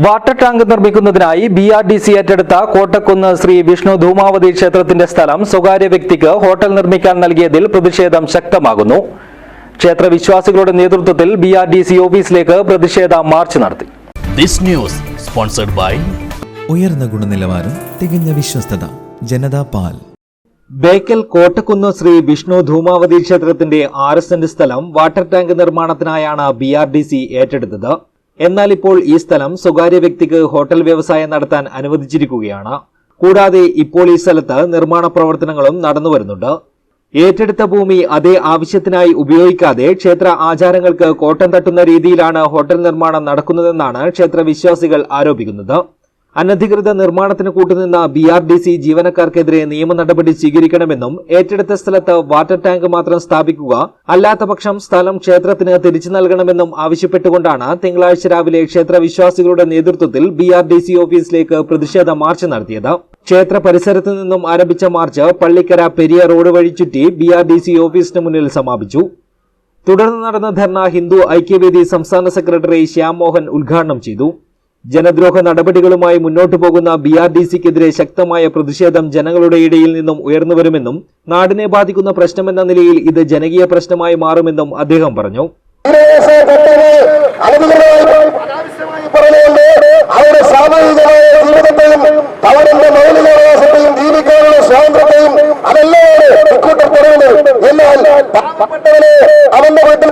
Water tank നിർമ്മിക്കുന്നതിനായി B R D C ഏറ്റെടുത്ത കോട്ടക്കുന്ന് ശ്രീ വിഷ്ണു ധൂമാവതി ക്ഷേത്രത്തിന്റെ സ്ഥലം സ്വകാര്യ വ്യക്തിക്ക് ഹോട്ടൽ നിർമ്മിക്കാൻ നൽകിയതിൽ പ്രതിഷേധം ശക്തമാകുന്നു. ക്ഷേത്ര വിശ്വാസികളുടെ നേതൃത്വത്തിൽ ബി ആർ ഡി സി ഓഫീസിലേക്ക് പ്രതിഷേധ മാർച്ച് നടത്തി. This news sponsored by ഉയർന്ന ഗുണനിലവാരം തികഞ്ഞ വിശ്വസ്തത ജനതാ പാൽ. ബേക്കൽ കോട്ടക്കുന്ന് ശ്രീ വിഷ്ണു ധൂമാവതി ക്ഷേത്രത്തിന്റെ ആറ് സെന്റ് സ്ഥലം വാട്ടർ ടാങ്ക് നിർമ്മാണത്തിനായാണ് ബി ആർ ഡി സി ഏറ്റെടുത്തത്. എന്നാൽ ഇപ്പോൾ ഈ സ്ഥലം സ്വകാര്യ വ്യക്തിക്ക് ഹോട്ടൽ വ്യവസായം നടത്താൻ അനുവദിച്ചിരിക്കുകയാണ്. കൂടാതെ ഇപ്പോൾ ഈ സ്ഥലത്ത് നിർമ്മാണ പ്രവർത്തനങ്ങളും നടന്നു വരുന്നുണ്ട്. ഏറ്റെടുത്ത ഭൂമി അതേ ആവശ്യത്തിനായി ഉപയോഗിക്കാതെ ക്ഷേത്ര ആചാരങ്ങൾക്ക് കോട്ടം തട്ടുന്ന രീതിയിലാണ് ഹോട്ടൽ നിർമ്മാണം നടക്കുന്നതെന്നാണ് ക്ഷേത്ര വിശ്വാസികൾ ആരോപിക്കുന്നത്. അനധികൃത നിർമ്മാണത്തിന് കൂട്ടുനിന്ന ബി ആർ ഡി സി ജീവനക്കാർക്കെതിരെ നിയമ നടപടി സ്വീകരിക്കണമെന്നും ഏറ്റെടുത്ത സ്ഥലത്ത് വാട്ടർ ടാങ്ക് മാത്രം സ്ഥാപിക്കുക അല്ലാത്തപക്ഷം സ്ഥലം ക്ഷേത്രത്തിന് തിരിച്ചു നൽകണമെന്നും ആവശ്യപ്പെട്ടുകൊണ്ടാണ് തിങ്കളാഴ്ച രാവിലെ ക്ഷേത്ര വിശ്വാസികളുടെ നേതൃത്വത്തിൽ ബി ആർ ഡി സി ഓഫീസിലേക്ക് പ്രതിഷേധ മാർച്ച് നടത്തിയത്. ക്ഷേത്ര പരിസരത്ത് നിന്നും ആരംഭിച്ച മാർച്ച് പള്ളിക്കര പെരിയ റോഡ് വഴി ചുറ്റി ബി ആർ ഡി സി ഓഫീസിന് മുന്നിൽ സമാപിച്ചു. തുടർന്ന് നടന്ന ധർണ ഹിന്ദു ഐക്യവേദി സംസ്ഥാന സെക്രട്ടറി ശ്യാം മോഹൻ ഉദ്ഘാടനം ചെയ്തു. ജനദ്രോഹ നടപടികളുമായി മുന്നോട്ടു പോകുന്ന ബി ആർ ഡി സിക്കെതിരെ ശക്തമായ പ്രതിഷേധം ജനങ്ങളുടെ ഇടയിൽ നിന്നും ഉയർന്നുവരുമെന്നും നാടിനെ ബാധിക്കുന്ന പ്രശ്നമെന്ന നിലയിൽ ഇത് ജനകീയ പ്രശ്നമായി മാറുമെന്നും അദ്ദേഹം പറഞ്ഞു. അവന്റെ വീട്ടിൽ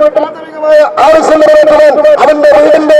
അവന്റെ വീടിന്റെ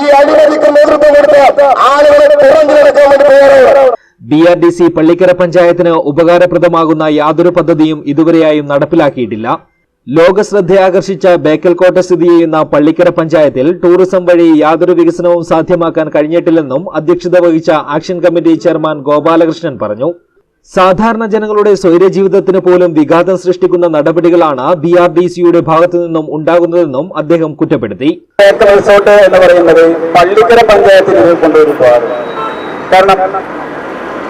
ഈ അഴിമതിക്ക് നേതൃത്വം കൊടുത്ത ആളുകളെ തുറഞ്ഞു നടക്കാൻ വേണ്ടി തയ്യാറാണ്. ആർ ഡി സി പള്ളിക്കര പഞ്ചായത്തിന് ഉപകാരപ്രദമാകുന്ന യാതൊരു പദ്ധതിയും ഇതുവരെയായും നടപ്പിലാക്കിയിട്ടില്ല. ലോകശ്രദ്ധയാകർഷിച്ച ബേക്കൽ കോട്ട സ്ഥിതി ചെയ്യുന്ന പള്ളിക്കര പഞ്ചായത്തിൽ ടൂറിസം വഴി യാതൊരു വികസനവും സാധ്യമാക്കാൻ കഴിഞ്ഞിട്ടില്ലെന്നും അധ്യക്ഷത വഹിച്ച ആക്ഷൻ കമ്മിറ്റി ചെയർമാൻ ഗോപാലകൃഷ്ണൻ പറഞ്ഞു. സാധാരണ ജനങ്ങളുടെ സ്വൈര ജീവിതത്തിന് പോലും വിഘാതം സൃഷ്ടിക്കുന്ന നടപടികളാണ് ബി ആർ ഡി സിയുടെ ഭാഗത്തു നിന്നും ഉണ്ടാകുന്നതെന്നും അദ്ദേഹം കുറ്റപ്പെടുത്തി. റിസോർട്ട് എന്ന് പറയുന്നത് പള്ളിക്കര പഞ്ചായത്തിൽ കൊണ്ടുവരും കാരണം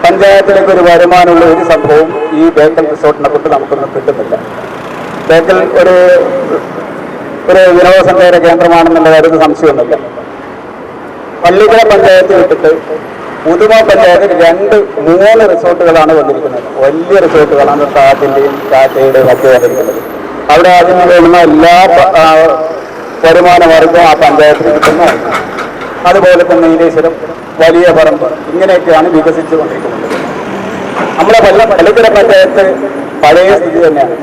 പഞ്ചായത്തിലേക്ക് ഒരു വരുമാനമുള്ള ഒരു സംഭവം ഈ ബേക്കൽ റിസോർട്ടിനെ കൊണ്ട് നമുക്കൊന്നും കിട്ടുന്നില്ല. ബേക്കൽ ഒരു ഒരു വിനോദസഞ്ചാര കേന്ദ്രമാണെന്നുള്ള കാര്യത്തിൽ സംശയമൊന്നുമില്ല. പള്ളിക്കര പഞ്ചായത്ത് വിട്ടിട്ട് പുതുമ പഞ്ചായത്തിൽ രണ്ട് മൂന്ന് റിസോർട്ടുകളാണ് വന്നിരിക്കുന്നത്. വലിയ റിസോർട്ടുകളാണ് താറ്റിന്റെയും ടാറ്റയുടെയും ഒക്കെ വന്നിരിക്കുന്നത്. അവിടെ അതിന് വേണ്ടുന്ന എല്ലാ വരുമാന മാർഗവും ആ പഞ്ചായത്തിൽ കിട്ടുന്നു അതുപോലെ തന്നെ നീലേശ്വരം വലിയ പറമ്പ് ഇങ്ങനെയൊക്കെയാണ് വികസിച്ചു കൊണ്ടിരിക്കുന്നത് നമ്മളെ വല്ല പള്ളിക്കര പഞ്ചായത്ത് പഴയ സ്ഥിതി തന്നെയാണ്.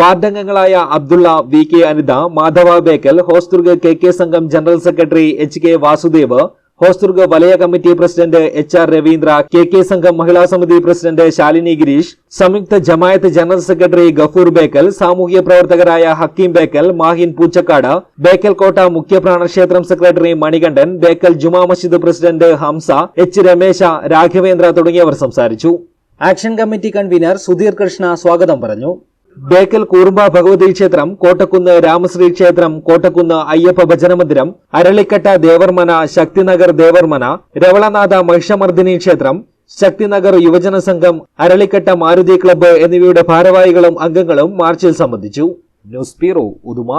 വാർഡംഗങ്ങളായ Abdulla V K Anitha Madhava Bekal Hosdurg K K Sangham general secretary H K Vasudev Hosdurg Valaya committee president H R Raveendra K K Sangham Mahila Samiti president Shalini Gireesh Samyuktha Jamaat general secretary Gafoor Bekal സാമൂഹ്യ പ്രവർത്തകരായ ഹക്കീം ബേക്കൽ മാഹിൻ പൂച്ചക്കാട് ബേക്കൽ കോട്ട മുഖ്യ പ്രാണക്ഷേത്രം secretary Manikandan Bekal Juma Masjid president Hamza H Ramesha Raghavendra തുടങ്ങിയവർ സംസാരിച്ചു. Action committee convener Sudheer Krishna സ്വാഗതം പറഞ്ഞു. ബേക്കൽ കൂർമ്പ ഭഗവതി ക്ഷേത്രം കോട്ടക്കുന്ന് രാമശ്രീ ക്ഷേത്രം കോട്ടക്കുന്ന് അയ്യപ്പ ഭജനമന്ദിരം അരളിക്കട്ട ദേവർമന ശക്തിനഗർ ദേവർമന രവളനാഥ മഹിഷമർദിനി ക്ഷേത്രം ശക്തിനഗർ യുവജന സംഘം അരളിക്കട്ട മാരുതി ക്ലബ്ബ് എന്നിവയുടെ ഭാരവാഹികളും അംഗങ്ങളും മാർച്ചിൽ സംബന്ധിച്ചു. News bureau Uduma.